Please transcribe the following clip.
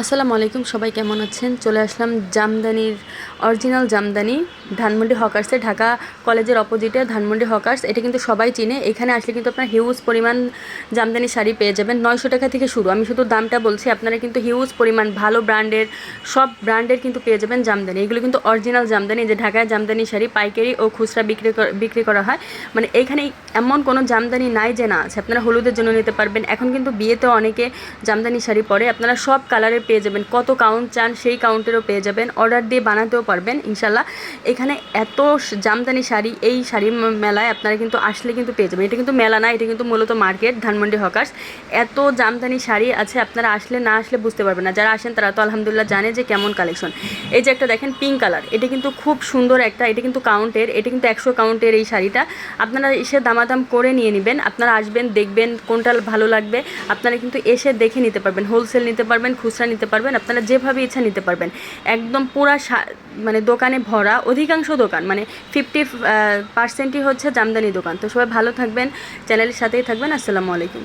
আসসালামু আলাইকুম, সবাই কেমন আছেন? চলে আসলাম জামদানির অরিজিনাল জামদানি, ধানমন্ডি হকার্সে ঢাকা কলেজের অপোজিটে ধানমন্ডি হকার্স এটা কিন্তু সবাই চিনে। এখানে আসলে কিন্তু আপনার হিউজ পরিমাণ জামদানি শাড়ি পেয়ে যাবেন। নয়শো টাকা থেকে শুরু। আমি শুধু দামটা বলছি, আপনারা কিন্তু হিউজ পরিমাণ, ভালো ব্র্যান্ডের, সব ব্র্যান্ডের কিন্তু পেয়ে যাবেন জামদানি। এগুলো কিন্তু অরিজিনাল জামদানি যে ঢাকায় জামদানি শাড়ি, পাইকারি ও খুচরা বিক্রি কর- বিক্রি করা হয়। মানে এখানে এমন কোনো জামদানি নাই যে না আছে। আপনারা হলুদের জন্য নিতে পারবেন। এখন কিন্তু বিয়েতে অনেকে জামদানি শাড়ি পরে। আপনারা সব কালারের পেয়ে যাবেন। কত কাউন্ট চান সেই কাউন্টেরও পেয়ে যাবেন। অর্ডার দিয়ে বানাতেও পারবেন ইনশাল্লাহ এখানে এত জামদানি শাড়ি, এই শাড়ি মেলায় আপনারা কিন্তু আসলে কিন্তু পেয়ে যাবেন। এটা কিন্তু মেলা না, এটা কিন্তু মূলত মার্কেট ধানমন্ডি হকার্স এত জামদানি শাড়ি আছে, আপনারা আসলে না আসলে বুঝতে পারবেন না। যারা আসেন তারা তো আলহামদুলিল্লাহ জানে যে কেমন কালেকশন এই যে একটা দেখেন পিঙ্ক কালার এটা কিন্তু খুব সুন্দর একটা, এটা কিন্তু কাউন্টের এটা কিন্তু একশো কাউন্টের এই শাড়িটা। আপনারা এসে দামাদাম করে নিয়ে নেবেন, আপনারা আসবেন, দেখবেন কোনটা ভালো লাগবে। আপনারা কিন্তু এসে দেখে নিতে পারবেন হোলসেল নিতে পারবেন, খুচরা পারবেন, আপনারা যেভাবে ইচ্ছা নিতে পারবেন। একদম পুরা মানে দোকানে ভরা, অধিকাংশ দোকান মানে ফিফটি পার্সেন্টই হচ্ছে জামদানি দোকান। তো সবাই ভালো থাকবেন, চ্যানেলের সাথেই থাকবেন, আসসালামু আলাইকুম।